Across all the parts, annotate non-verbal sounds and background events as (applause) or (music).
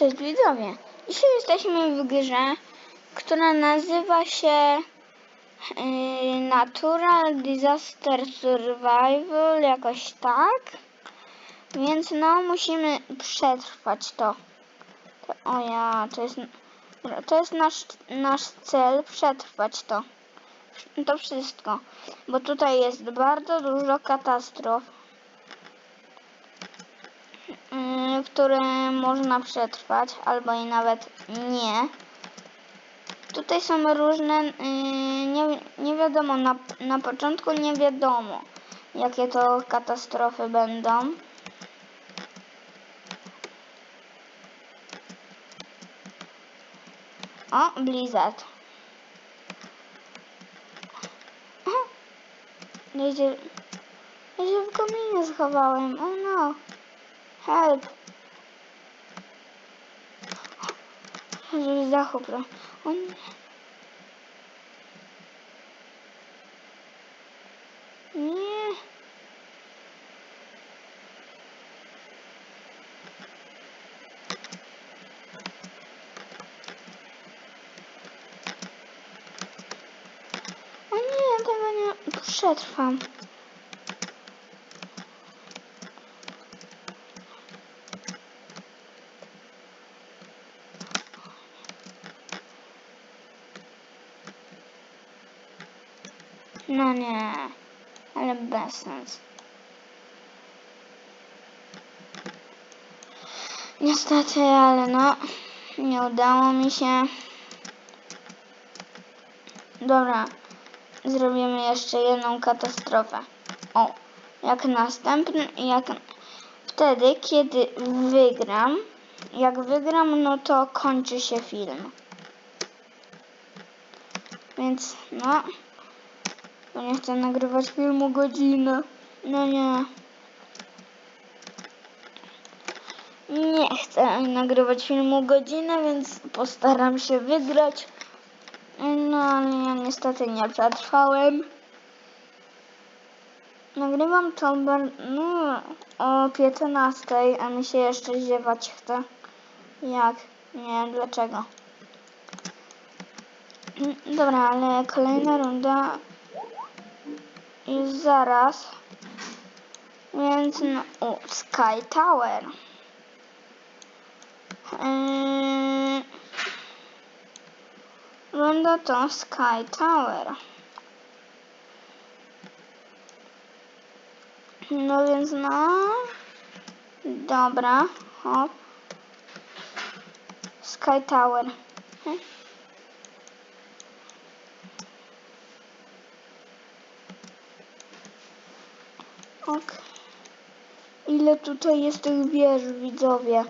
Cześć widzowie. Dzisiaj jesteśmy w grze, która nazywa się yy, Natural Disaster Survival, jakoś tak. Więc no, musimy przetrwać to. to o ja, to jest, to jest nasz, nasz cel, przetrwać to. To wszystko. Bo tutaj jest bardzo dużo katastrof. Yy, które można przetrwać, albo i nawet nie. Tutaj są różne, yy, nie, nie wiadomo, na, na początku nie wiadomo, jakie to katastrofy będą. O, Blizzard. (laughs) Ja się, w kominie schowałem, oh no. Help. Żeby zachopra. On... Nie. O nie, ja Nie, ale bez sens. Niestety, ale no, nie udało mi się. Dobra, zrobimy jeszcze jedną katastrofę. O, jak następny, jak wtedy, kiedy wygram, jak wygram, no to kończy się film. Więc, no, bo nie chcę nagrywać filmu godzinę. No nie. Nie chcę nagrywać filmu godzinę, więc postaram się wygrać. No ale ja niestety nie przetrwałem. Nagrywam to bar- no, o 15, a mi się jeszcze ziewać chce. Jak? Nie wiem dlaczego. Dobra, ale kolejna runda już zaraz. Więc no, o, Sky Tower. Yy, runda to Sky Tower. No więc no. Dobra, hop. Sky Tower. Ok. Ile tutaj jest tych wież, widzowie?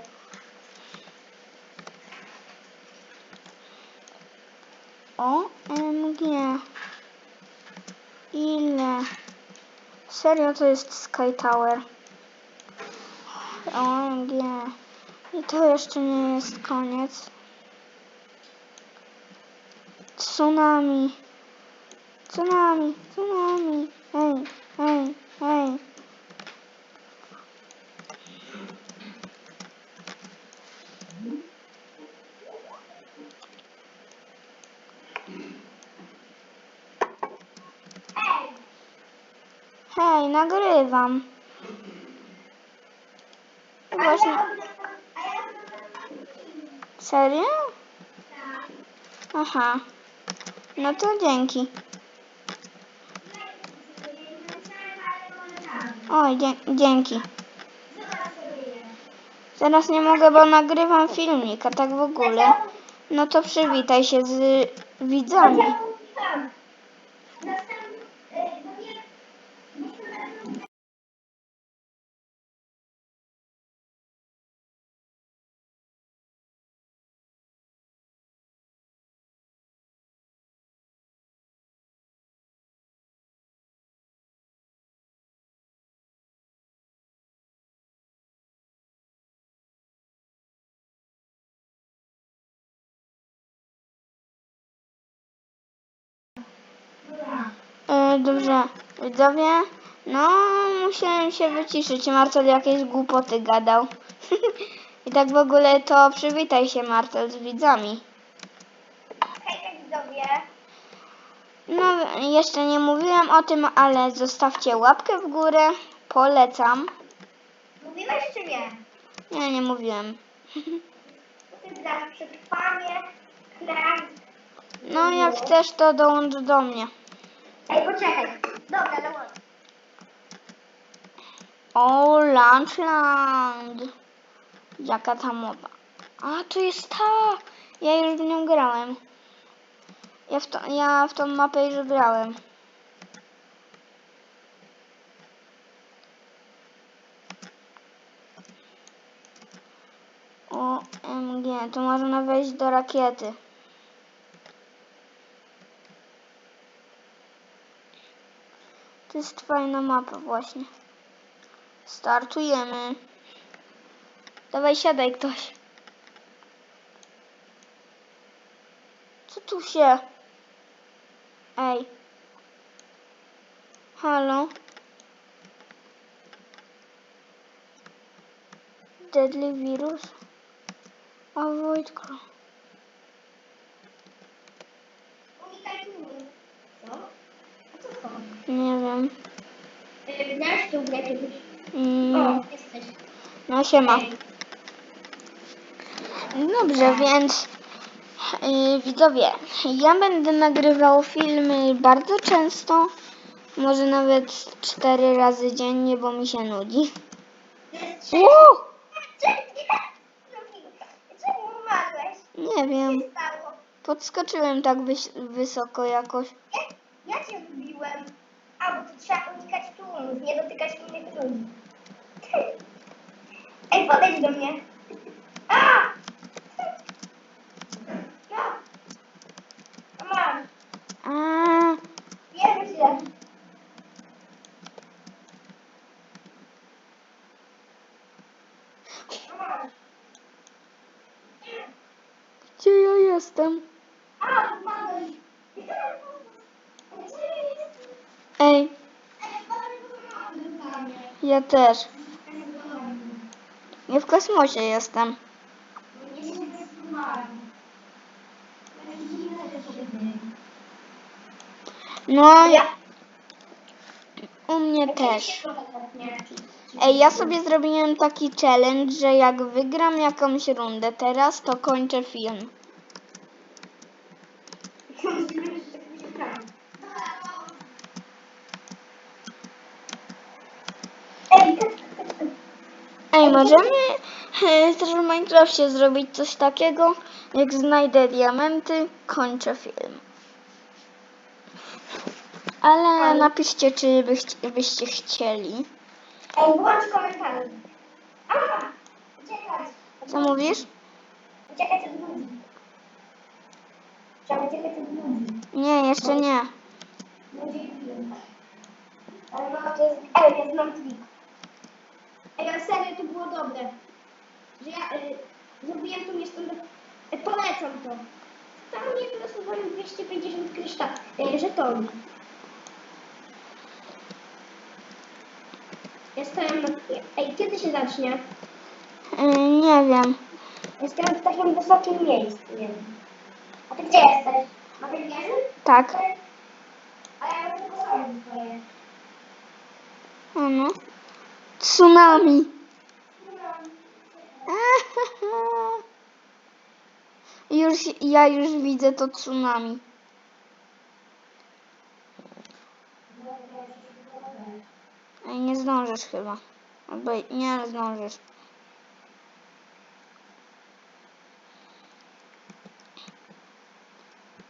O, MG. Ile? Serio to jest Sky Tower. OMG. I to jeszcze nie jest koniec. Tsunami. Tsunami, tsunami. Hej, hej, hej. Hej, nagrywam. Właśnie. Serio? Aha. No to dzięki. Oj, dzięki. Teraz nie mogę, bo nagrywam filmik, a tak w ogóle. No to przywitaj się z widzami. Dobrze, widzowie, no musiałem się wyciszyć. Marcel jakieś głupoty gadał. (laughs) I tak w ogóle to przywitaj się Martel z widzami. Hej, widzowie. No, jeszcze nie mówiłem o tym, ale zostawcie łapkę w górę. Polecam. Mówiłeś czy nie? Nie, nie mówiłem. No, jak chcesz, to dołącz do mnie. Ej, poczekaj. Dobra, dołącz. O, Lunchland. Jaka ta moda. A, to jest ta. Ja już w nią grałem. Ja w, to, ja w tą mapę już grałem. O, MG, to można wejść do rakiety. To jest fajna mapa właśnie. Startujemy. Dawaj, siadaj ktoś. Co tu się? Ej. Halo? Deadly virus? Avoid crawl. Unikaj tłumu. Co? A co to? Nie wiem. Ej, Grałeś tu grę kiedyś? Mm, O, jesteś. no siema. Dobrze, więc yy, widzowie, ja będę nagrywał filmy bardzo często, może nawet cztery razy dziennie, bo mi się nudzi. Wow! Czemu umarłeś? Nie wiem, podskoczyłem tak wys- wysoko jakoś. Ja, ja cię zbiłem. Tu trzeba unikać tłumów, nie dotykać innych ludzi. Ej, podejdź do mnie. A! No. A Mam. A, Bierze się. A Mam. gdzie ja jestem? A, upadłeś. Ej, ja też. Nie w kosmosie jestem. No, ja, u mnie też. Ej, ja sobie zrobiłem taki challenge, że jak wygram jakąś rundę teraz, to kończę film. Ej, Ej, możemy e, też w Minecrafcie zrobić coś takiego, jak znajdę diamenty, kończę film. Ale napiszcie, czy byście, byście chcieli. Ej, włącz komentarze. Aha, uciekać. Co mówisz? Uciekać od ludzi. Trzeba uciekać od ludzi. Nie, jeszcze nie. Lubią. Ale no, to jest... Ej, ja znam trik. Ej, ale serio, to było dobre. Że ja y, zrobiłem tu miejsce... Y, polecam to. Tam mnie wylosowałem 250 kryształ, y, stałem na... Ej, kiedy się zacznie? E, nie wiem. Jestem w takim wysokim miejscu, nie wiem. A ty gdzie jesteś? Na tej wieży? Tak. A ja sobie stoję. O no. Tsunami. Już, ja już widzę to tsunami. Ej, nie zdążysz chyba. Albo nie zdążysz.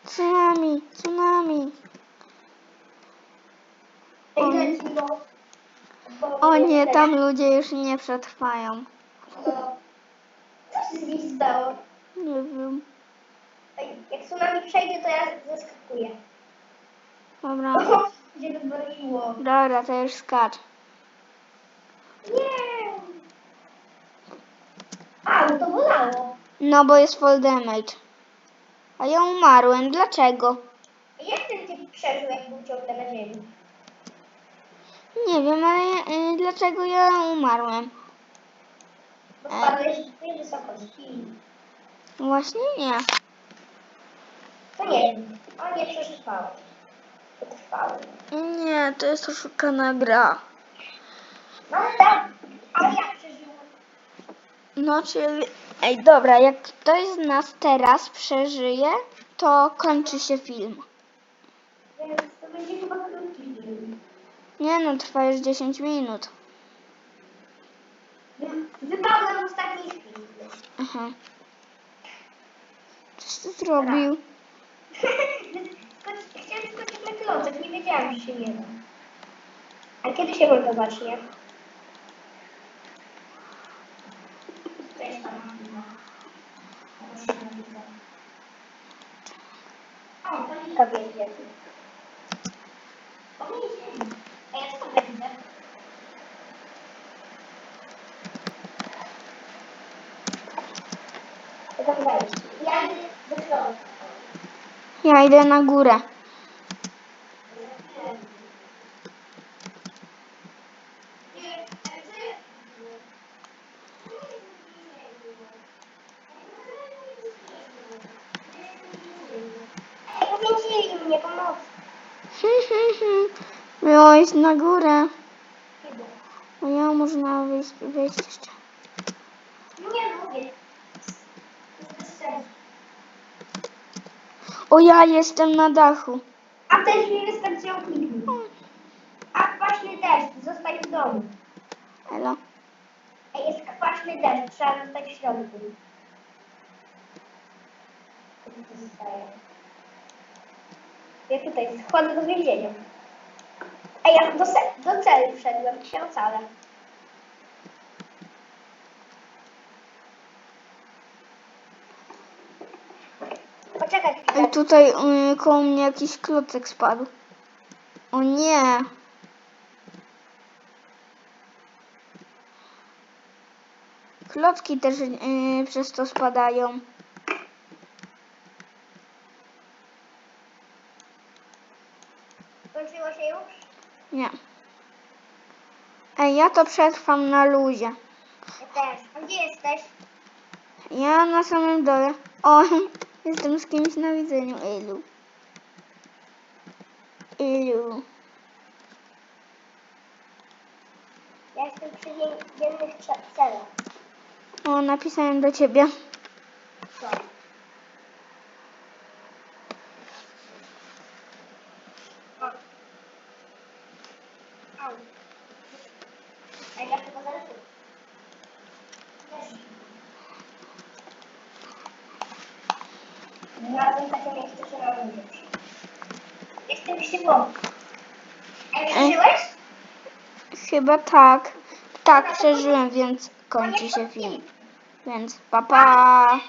Tsunami, tsunami. Ej, O. leci, bo... bo- O nie, tam ludzie już nie przetrwają. No. Co się z nich stało? Nie wiem. Jak tsunami przejdzie, to ja zeskakuję. Dobra. Gdzie wywaliło? Dobra, to już skacz. Nie! A, no to bolało. No bo jest full damage. A ja umarłem. Dlaczego? Jak ten typ przeżył, jak był ciągle na ziemi? Nie wiem, ale y, dlaczego ja umarłem? Bo spadłeś, że wysokości. Właśnie nie. To nie wiem. On nie przetrwał. Przetrwały. Nie, to jest oszukana gra. No tak, ale ja przeżyłem. No, czyli... Ej, dobra, jak ktoś z nas teraz przeżyje, to kończy się film. Więc to będzie chyba. Nie no, trwa już 10 minut. Wy- Wypadłem w ostatniej chwili. Aha. Coś ty zrobił? (laughs) Chciałem skoczyć na klocek, nie wiedziałam, że się nie da. A kiedy się wolno zacznie? O, Monika wiedzie. O, wiecie. A ja skąd tak widzę? To tak wejść. Ja idę na górę. Pomocy. (laughs) Miałeś na górę. A ja można wyjść, wejść jeszcze. Nie lubię. Jest bez sensu. O, ja jestem na dachu. A też mi wystarczyło kliknąć. A kwaśny deszcz, zostań w domu. Elo. Ej, jest kwaśny deszcz, trzeba zostać w środku. Zostaje? Ja tutaj schodzę do więzienia. Ej, ja do, do celi wszedłem, się ocalę. Poczekaj chwilę. Ej, tutaj y, koło mnie jakiś klocek spadł. O nie. Klocki też y, przez to spadają. Skończyło się już? Nie. Ej, ja to przetrwam na luzie. Ja też. A gdzie jesteś? Ja na samym dole. O, jestem z kimś na widzeniu. Ilu. Ilu. Ja jestem przy więziennych cze- celach. O, napisałem do ciebie. Co? Ej, ja chyba zaraz tu. Też. Znalazłem takie miejsce, że mam umrzeć. Jestem Ej. przeżyłeś? Chyba tak. Tak, przeżyłem, więc kończy się film. Więc pa pa.